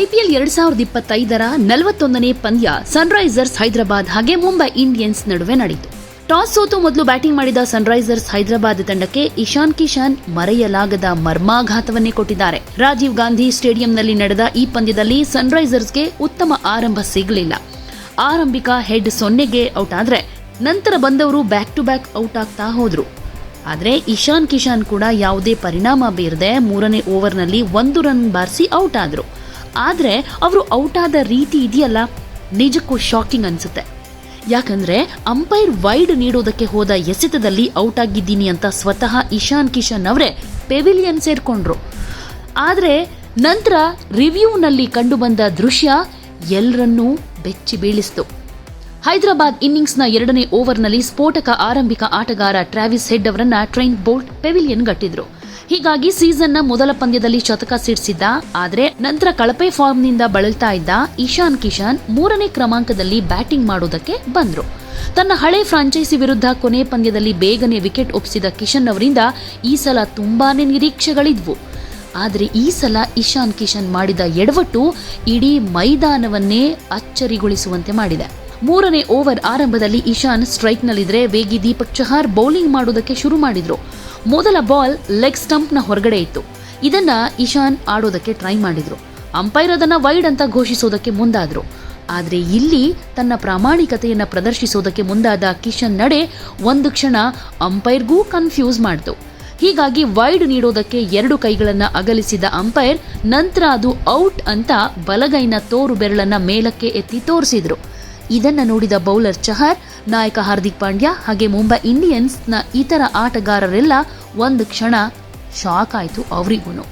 IPL ಎರಡ್ ಸಾವಿರದ ಇಪ್ಪತ್ತೈದರ ನಲವತ್ತೊಂದನೇ ಪಂದ್ಯ ಸನ್ರೈಸರ್ಸ್ ಹೈದರಾಬಾದ್ ಹಾಗೆ ಮುಂಬೈ ಇಂಡಿಯನ್ಸ್ ನಡುವೆ ನಡೆಯಿತು. ಟಾಸ್ ಸೋತು ಮೊದಲು ಬ್ಯಾಟಿಂಗ್ ಮಾಡಿದ ಸನ್ರೈಸರ್ಸ್ ಹೈದರಾಬಾದ್ ತಂಡಕ್ಕೆ ಇಶಾನ್ ಕಿಶಾನ್ ಮರೆಯಲಾಗದ ಮರ್ಮಾಘಾತವನ್ನೇ ಕೊಟ್ಟಿದ್ದಾರೆ. ರಾಜೀವ್ ಗಾಂಧಿ ಸ್ಟೇಡಿಯಂನಲ್ಲಿ ನಡೆದ ಈ ಪಂದ್ಯದಲ್ಲಿ ಸನ್ರೈಸರ್ಸ್ಗೆ ಉತ್ತಮ ಆರಂಭ ಸಿಗಲಿಲ್ಲ. ಆರಂಭಿಕ ಹೆಡ್ ಸೊನ್ನೆಗೆ ಔಟ್ ಆದರೆ ನಂತರ ಬಂದವರು ಬ್ಯಾಕ್ ಟು ಬ್ಯಾಕ್ ಔಟ್ ಆಗ್ತಾ ಹೋದ್ರು. ಆದರೆ ಇಶಾನ್ ಕಿಶಾನ್ ಕೂಡ ಯಾವುದೇ ಪರಿಣಾಮ ಬೀರದೆ ಮೂರನೇ ಓವರ್ನಲ್ಲಿ ಒಂದು ರನ್ ಬಾರಿಸಿ ಔಟ್ ಆದ್ರು. ಆದರೆ ಅವರು ಔಟ್ ಆದ ರೀತಿ ಇದೆಯಲ್ಲ? ನಿಜಕ್ಕೂ ಶಾಕಿಂಗ್ ಅನಿಸುತ್ತೆ. ಯಾಕಂದರೆ ಅಂಪೈರ್ ವೈಡ್ ನೀಡೋದಕ್ಕೆ ಹೋದ ಎಸೆತದಲ್ಲಿ ಔಟ್ ಆಗಿದ್ದೀನಿ ಅಂತ ಸ್ವತಃ ಇಶಾನ್ ಕಿಶನ್ ಅವರೇ ಪೆವಿಲಿಯನ್ ಸೇರಿಕೊಂಡ್ರು. ಆದರೆ ನಂತರ ರಿವ್ಯೂನಲ್ಲಿ ಕಂಡುಬಂದ ದೃಶ್ಯ ಎಲ್ಲರನ್ನೂ ಬೆಚ್ಚಿ ಬೀಳಿಸ್ತು. ಹೈದರಾಬಾದ್ ಇನ್ನಿಂಗ್ಸ್ನ ಎರಡನೇ ಓವರ್ನಲ್ಲಿ ಸ್ಫೋಟಕ ಆರಂಭಿಕ ಆಟಗಾರ ಟ್ರಾವಿಸ್ ಹೆಡ್ ಅವರನ್ನ ಟ್ರೈನ್ ಬೋಲ್ಟ್ ಪೆವಿಲಿಯನ್ ಗಟ್ಟಿದ್ರು. ಹೀಗಾಗಿ ಸೀಸನ್ನ ಮೊದಲ ಪಂದ್ಯದಲ್ಲಿ ಶತಕ ಸಿಡಿಸಿದ್ದ, ಆದರೆ ನಂತರ ಕಳಪೆ ಫಾರ್ಮ್ನಿಂದ ಬಳಲ್ತಾ ಇದ್ದ ಇಶಾನ್ ಕಿಶಾನ್ ಮೂರನೇ ಕ್ರಮಾಂಕದಲ್ಲಿ ಬ್ಯಾಟಿಂಗ್ ಮಾಡೋದಕ್ಕೆ ಬಂದ್ರು. ತನ್ನ ಹಳೆ ಫ್ರಾಂಚೈಸಿ ವಿರುದ್ಧ ಕೊನೆ ಪಂದ್ಯದಲ್ಲಿ ಬೇಗನೆ ವಿಕೆಟ್ ಒಪ್ಪಿಸಿದ ಕಿಶನ್ ಅವರಿಂದ ಈ ಸಲ ತುಂಬಾನೇ ನಿರೀಕ್ಷೆಗಳಿದ್ವು. ಆದರೆ ಈ ಸಲ ಇಶಾನ್ ಕಿಶನ್ ಮಾಡಿದ ಎಡವಟ್ಟು ಇಡೀ ಮೈದಾನವನ್ನೇ ಅಚ್ಚರಿಗೊಳಿಸುವಂತೆ ಮಾಡಿದೆ. ಮೂರನೇ ಓವರ್ ಆರಂಭದಲ್ಲಿ ಇಶಾನ್ ಸ್ಟ್ರೈಕ್ನಲ್ಲಿದ್ದರೆ ವೇಗಿ ದೀಪಕ್ ಚಹಾರ್ ಬೌಲಿಂಗ್ ಮಾಡೋದಕ್ಕೆ ಶುರು ಮಾಡಿದ್ರು. ಮೊದಲ ಬಾಲ್ ಲೆಗ್ ಸ್ಟಂಪ್ನ ಹೊರಗಡೆ ಇತ್ತು. ಇದನ್ನ ಇಶಾನ್ ಆಡೋದಕ್ಕೆ ಟ್ರೈ ಮಾಡಿದ್ರು. ಅಂಪೈರ್ ಅದನ್ನ ವೈಡ್ ಅಂತ ಘೋಷಿಸೋದಕ್ಕೆ ಮುಂದಾದ್ರು. ಆದರೆ ಇಲ್ಲಿ ತನ್ನ ಪ್ರಾಮಾಣಿಕತೆಯನ್ನು ಪ್ರದರ್ಶಿಸೋದಕ್ಕೆ ಮುಂದಾದ ಕಿಶನ್ ನಡೆ ಒಂದು ಕ್ಷಣ ಅಂಪೈರ್ಗೂ ಕನ್ಫ್ಯೂಸ್ ಮಾಡ್ತು. ಹೀಗಾಗಿ ವೈಡ್ ನೀಡೋದಕ್ಕೆ ಎರಡು ಕೈಗಳನ್ನ ಅಗಲಿಸಿದ ಅಂಪೈರ್, ನಂತರ ಅದು ಔಟ್ ಅಂತ ಬಲಗೈನ ತೋರು ಬೆರಳನ್ನ ಮೇಲಕ್ಕೆ ಎತ್ತಿ ತೋರಿಸಿದ್ರು. ಇದನ್ನ ನೋಡಿದ ಬೌಲರ್ ಚಹರ್, ನಾಯಕ ಹಾರ್ದಿಕ್ ಪಾಂಡ್ಯ ಹಾಗೆ ಮುಂಬೈ ಇಂಡಿಯನ್ಸ್ನ ಇತರ ಆಟಗಾರರೆಲ್ಲ ಒಂದು ಕ್ಷಣ ಶಾಕ್ ಆಯಿತು ಅವರಿಗೂ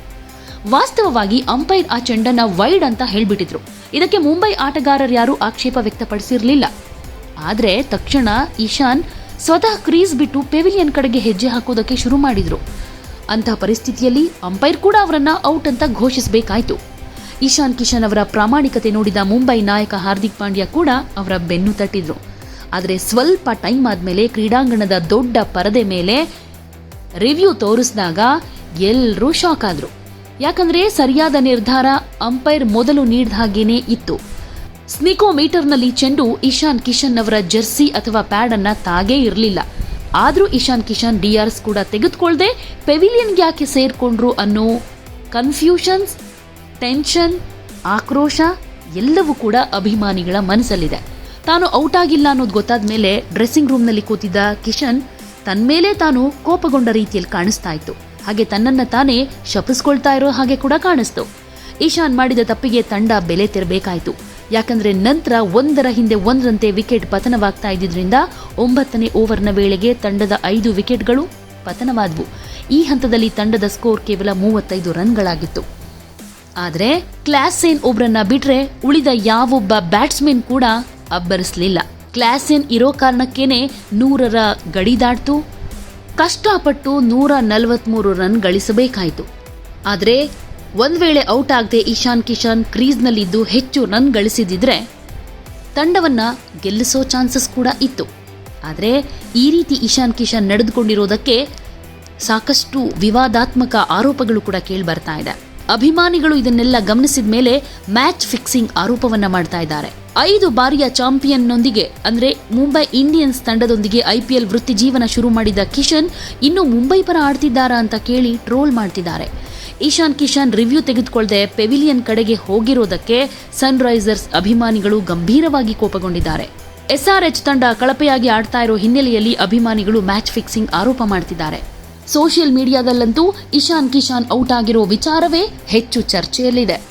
ವಾಸ್ತವವಾಗಿ ಅಂಪೈರ್ ಆ ಚೆಂಡನ್ನ ವೈಡ್ ಅಂತ ಹೇಳ್ಬಿಟ್ಟಿದ್ರು. ಇದಕ್ಕೆ ಮುಂಬೈ ಆಟಗಾರರು ಯಾರೂ ಆಕ್ಷೇಪ ವ್ಯಕ್ತಪಡಿಸಿರಲಿಲ್ಲ. ಆದ್ರೆ ತಕ್ಷಣ ಇಶಾನ್ ಸ್ವತಃ ಕ್ರೀಸ್ ಬಿಟ್ಟು ಪೆವಿಲಿಯನ್ ಕಡೆಗೆ ಹೆಜ್ಜೆ ಹಾಕೋದಕ್ಕೆ ಶುರು ಮಾಡಿದ್ರು. ಅಂತಹ ಪರಿಸ್ಥಿತಿಯಲ್ಲಿ ಅಂಪೈರ್ ಕೂಡ ಅವರನ್ನ ಔಟ್ ಅಂತ ಘೋಷಿಸಬೇಕಾಯ್ತು. ಇಶಾನ್ ಕಿಶನ್ ಅವರ ಪ್ರಾಮಾಣಿಕತೆ ನೋಡಿದ ಮುಂಬೈ ನಾಯಕ ಹಾರ್ದಿಕ್ ಪಾಂಡ್ಯ ಕೂಡ ಅವರ ಬೆನ್ನು ತಟ್ಟಿದ್ರು. ಆದರೆ ಸ್ವಲ್ಪ ಟೈಮ್ ಆದಮೇಲೆ ಕ್ರೀಡಾಂಗಣದ ದೊಡ್ಡ ಪರದೆ ಮೇಲೆ ರಿವ್ಯೂ ತೋರಿಸಿದಾಗ ಎಲ್ಲರೂ ಶಾಕ್ ಆದ್ರು. ಯಾಕಂದ್ರೆ ಸರಿಯಾದ ನಿರ್ಧಾರ ಅಂಪೈರ್ ಮೊದಲು ನೀಡಿದ ಹಾಗೇನೇ ಇತ್ತು. ಸ್ನಿಕೋ ಮೀಟರ್ನಲ್ಲಿ ಚೆಂಡು ಇಶಾನ್ ಕಿಶನ್ ಅವರ ಜರ್ಸಿ ಅಥವಾ ಪ್ಯಾಡ್ ಅನ್ನ ತಾಗೇ ಇರಲಿಲ್ಲ. ಆದರೂ ಇಶಾನ್ ಕಿಶನ್ ಡಿಆರ್ಸ್ ಕೂಡ ತೆಗೆದುಕೊಳ್ಳದೆ ಪೆವಿಲಿಯನ್ ಯಾಕೆ ಸೇರ್ಕೊಂಡ್ರು ಅನ್ನೋ ಕನ್ಫ್ಯೂಷನ್ಸ್ ಟೆನ್ಷನ್, ಆಕ್ರೋಶ, ಎಲ್ಲವೂ ಕೂಡ ಅಭಿಮಾನಿಗಳ ಮನಸ್ಸಲ್ಲಿದೆ. ತಾನು ಔಟ್ ಆಗಿಲ್ಲ ಅನ್ನೋದು ಗೊತ್ತಾದ ಮೇಲೆ ಡ್ರೆಸ್ಸಿಂಗ್ ರೂಮ್ನಲ್ಲಿ ಕೂತಿದ್ದ ಕಿಶನ್ ತನ್ಮೇಲೆ ತಾನು ಕೋಪಗೊಂಡ ರೀತಿಯಲ್ಲಿ ಕಾಣಿಸ್ತಾ ಇತ್ತು. ಹಾಗೆ ತನ್ನನ್ನ ತಾನೇ ಶಪಿಸ್ಕೊಳ್ತಾ ಇರೋ ಹಾಗೆ ಕೂಡ ಕಾಣಿಸ್ತು. ಈಶಾನ್ ಮಾಡಿದ ತಪ್ಪಿಗೆ ತಂಡ ಬೆಲೆ ತೆರಬೇಕಾಯಿತು. ಯಾಕಂದ್ರೆ ನಂತರ ಒಂದರ ಹಿಂದೆ ಒಂದರಂತೆ ವಿಕೆಟ್ ಪತನವಾಗ್ತಾ ಇದ್ದಿದ್ರಿಂದ ಒಂಬತ್ತನೇ ಓವರ್ನ ವೇಳೆಗೆ ತಂಡದ ಐದು ವಿಕೆಟ್ಗಳು ಪತನವಾದವು. ಈ ಹಂತದಲ್ಲಿ ತಂಡದ ಸ್ಕೋರ್ ಕೇವಲ ಮೂವತ್ತೈದು ರನ್ಗಳಾಗಿತ್ತು. ಆದರೆ ಕ್ಲಾಸೇನ್ ಒಬ್ರನ್ನ ಬಿಟ್ರೆ ಉಳಿದ ಯಾವೊಬ್ಬ ಬ್ಯಾಟ್ಸ್ಮನ್ ಕೂಡ ಅಬ್ಬರಿಸಲಿಲ್ಲ. ಕ್ಲಾಸೇನ್ ಇರೋ ಕಾರಣಕ್ಕೇನೆ ನೂರರ ಗಡಿ ದಾಟ್ತು. ಕಷ್ಟಪಟ್ಟು ನೂರ ನಲವತ್ಮೂರು ರನ್ ಗಳಿಸಬೇಕಾಯಿತು. ಆದರೆ ಒಂದ್ ವೇಳೆ ಔಟ್ ಆಗದೆ ಇಶಾನ್ ಕಿಶಾನ್ ಕ್ರೀಸ್ನಲ್ಲಿದ್ದು ಹೆಚ್ಚು ರನ್ ಗಳಿಸಿದಿದ್ರೆ ತಂಡವನ್ನ ಗೆಲ್ಲಿಸೋ ಚಾನ್ಸಸ್ ಕೂಡ ಇತ್ತು. ಆದರೆ ಈ ರೀತಿ ಇಶಾನ್ ಕಿಶಾನ್ ನಡೆದುಕೊಂಡಿರೋದಕ್ಕೆ ಸಾಕಷ್ಟು ವಿವಾದಾತ್ಮಕ ಆರೋಪಗಳು ಕೂಡ ಕೇಳಿ ಬರ್ತಾ ಇದೆ. ಅಭಿಮಾನಿಗಳು ಇದನ್ನೆಲ್ಲ ಗಮನಿಸಿದ ಮೇಲೆ ಮ್ಯಾಚ್ ಫಿಕ್ಸಿಂಗ್ ಆರೋಪವನ್ನ ಮಾಡ್ತಾ ಇದ್ದಾರೆ. ಐದು ಬಾರಿಯ ಚಾಂಪಿಯನ್ನೊಂದಿಗೆ, ಅಂದ್ರೆ ಮುಂಬೈ ಇಂಡಿಯನ್ಸ್ ತಂಡದೊಂದಿಗೆ ಐಪಿಎಲ್ ವೃತ್ತಿ ಜೀವನ ಶುರು ಮಾಡಿದ ಕಿಶನ್ ಇನ್ನು ಮುಂಬೈ ಪರ ಆಡ್ತಿದ್ದಾರಾ ಅಂತ ಕೇಳಿ ಟ್ರೋಲ್ ಮಾಡ್ತಿದ್ದಾರೆ. ಈಶಾನ್ ಕಿಶನ್ ರಿವ್ಯೂ ತೆಗೆದುಕೊಳ್ಳದೆ ಪೆವಿಲಿಯನ್ ಕಡೆಗೆ ಹೋಗಿರೋದಕ್ಕೆ ಸನ್ರೈಸರ್ಸ್ ಅಭಿಮಾನಿಗಳು ಗಂಭೀರವಾಗಿ ಕೋಪಗೊಂಡಿದ್ದಾರೆ. ಎಸ್ಆರ್ಎಚ್ ತಂಡ ಕಳಪೆಯಾಗಿ ಆಡ್ತಾ ಇರೋ ಹಿನ್ನೆಲೆಯಲ್ಲಿ ಅಭಿಮಾನಿಗಳು ಮ್ಯಾಚ್ ಫಿಕ್ಸಿಂಗ್ ಆರೋಪ ಮಾಡ್ತಿದ್ದಾರೆ. ಸೋಷಿಯಲ್ ಮೀಡಿಯಾದಲ್ಲಂತೂ ಇಶಾನ್ ಕಿಶಾನ್ ಔಟ್ ಆಗಿರೋ ವಿಚಾರವೇ ಹೆಚ್ಚು ಚರ್ಚೆಯಲ್ಲಿದೆ.